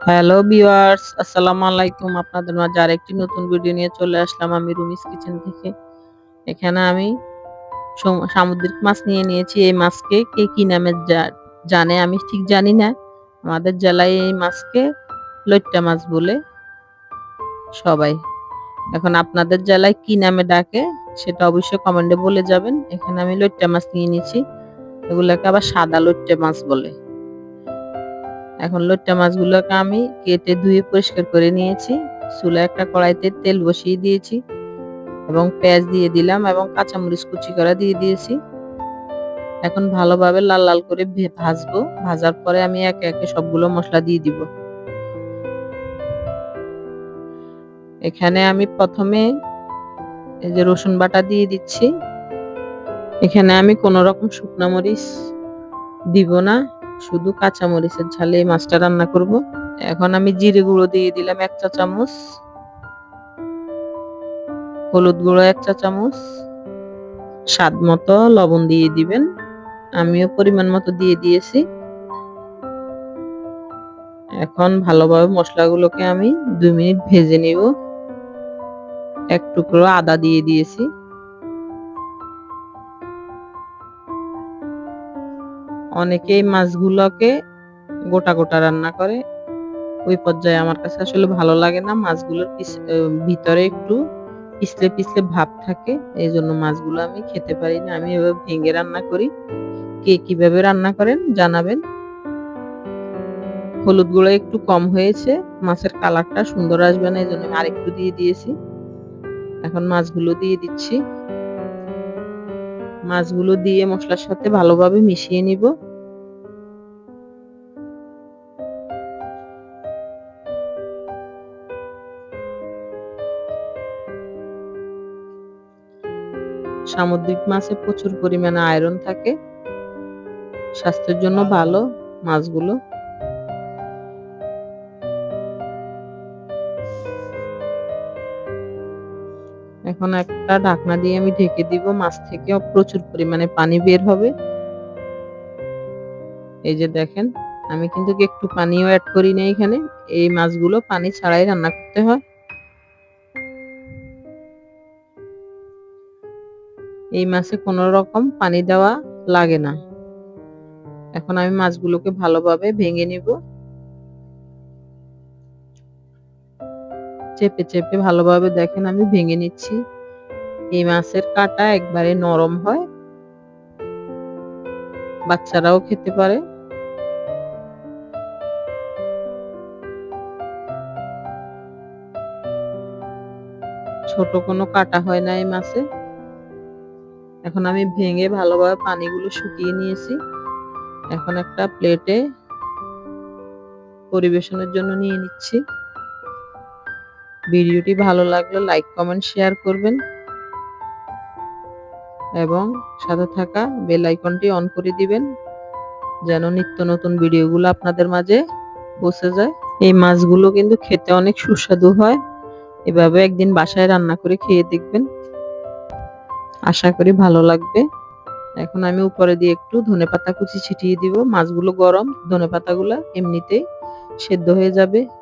Hello viewers আসসালামু আলাইকুম আপনাদের মাঝে আরেকটি নতুন ভিডিও নিয়ে চলে আসলাম আমি রুমিস কিচেন থেকে। এখানে আমি সম- সামুদ্রিক মাছ নিয়ে নিয়েছি। এই মাছকে কে কি নামে জানে আমি ঠিক জানি না। আমাদের জেলায় এই মাছকে লইট্টা মাছ বলে সবাই। এখন আপনাদের জেলায় কি নামে ডাকে সেটা অবশ্যই কমেন্টে বলে যাবেন। এখানে আমি লইট্টা মাছ নিয়ে নিয়েছি। এগুলোকে আবার সাদা লইট্টা মাছ বলে। এখন লইট্টা মাছগুলোকে আমি কেটে ধুয়ে পরিষ্কার করে নিয়েছি। চুলা একটা কড়াইতে তেল বসিয়ে দিয়েছি এবং পেঁয়াজ দিয়ে দিলাম এবং কাঁচামরিচ কুচি করা দিয়ে দিয়েছি। এখন ভালোভাবে লাল লাল করে ভাজবো। ভাজার পরে আমি একে একে সবগুলো মশলা দিয়ে দিব। এখানে আমি প্রথমে এই যে রসুন বাটা দিয়ে দিচ্ছি। এখানে আমি কোন রকম শুকনো মরিচ দিব না। শুধু কাঁচা মরিচের ঝালে মাছটা রান্না করব। এখন আমি জিরে গুঁড়ো দিয়ে দিলাম এক চা চামচ। হলুদ গুঁড়ো এক চা চামচ। স্বাদ মতো লবণ দিয়ে দিবেন। আমিও পরিমাণ মতো দিয়ে দিয়েছি। এখন ভালোভাবে মশলাগুলোকে আমি দুই মিনিট ভেজে নিব। এক টুকরো আদা দিয়ে দিয়েছি। অনেকেই মাছগুলোকে গোটা গোটা রান্না করে। ওই পর্যায়ে আমার কাছে আসলে ভালো লাগে না। মাছগুলোর ভিতরে একটু পিছলে পিছলে ভাব থাকে। এই জন্য মাছগুলো আমি খেতে পারি না। আমি এভাবে ভেঙে রান্না করি। কে কীভাবে রান্না করেন জানাবেন। হলুদ গুঁড়ো একটু কম হয়েছে। মাছের কালারটা সুন্দর আসবে না। এই জন্য আরেকটু দিয়ে দিয়েছি। এখন মাছগুলো দিয়ে দিচ্ছি। মাছগুলো দিয়ে মশলার সাথে ভালোভাবে মিশিয়ে নিব। সামুদ্রিক মাছে প্রচুর পরিমাণে আয়রন থাকে। স্বাস্থ্যের জন্য ভালো মাছগুলো। এখন একটা ঢাকনা দিয়ে আমি ঢেকে দিব, মাছ থেকে প্রচুর পরিমাণে পানি বের হবে। এই যে দেখেন, আমি কিন্তু একটু পানিও অ্যাড করি না এখানে। এই মাছগুলো পানি ছাড়াই রান্না করতে হয়। এই মাছে কোনো রকম পানি দেওয়া লাগে না। এখন আমি মাছগুলোকে ভালোভাবে ভেঙে নিব। চেপে চেপে ভালোভাবে দেখেন, আমি ভেঙে নিচ্ছি। এই মাছের কাটা একবারে নরম হয়। বাচ্চারাও খেতে পারে। ছোট কোনো কাটা হয় না এই মাছে। এখন আমি ভেঙে ভালোভাবে পানিগুলো শুকিয়ে নিয়েছি। এখন একটা প্লেটে পরিবেশনের জন্য নিয়ে নিচ্ছি। ভিডিওটি ভালো লাগলে লাইক, কমেন্ট, শেয়ার করবেন। এবং সাথে থাকা বেল আইকনটি অন করে দিবেন, যেন নিত্য নতুন ভিডিওগুলো আপনাদের মাঝে পৌঁছে যায়। এই মাছগুলো কিন্তু খেতে অনেক সুস্বাদু হয়। এভাবে একদিন বাসায় রান্না করে খেয়ে দেখবেন। আশা করি ভালো লাগবে। এখন আমি উপরে দিয়ে একটু ধনেপাতা কুচি ছিটিয়ে দিব। মাছগুলো গরম ধনেপাতাগুলো এমনিতেই সেদ্ধ হয়ে যাবে।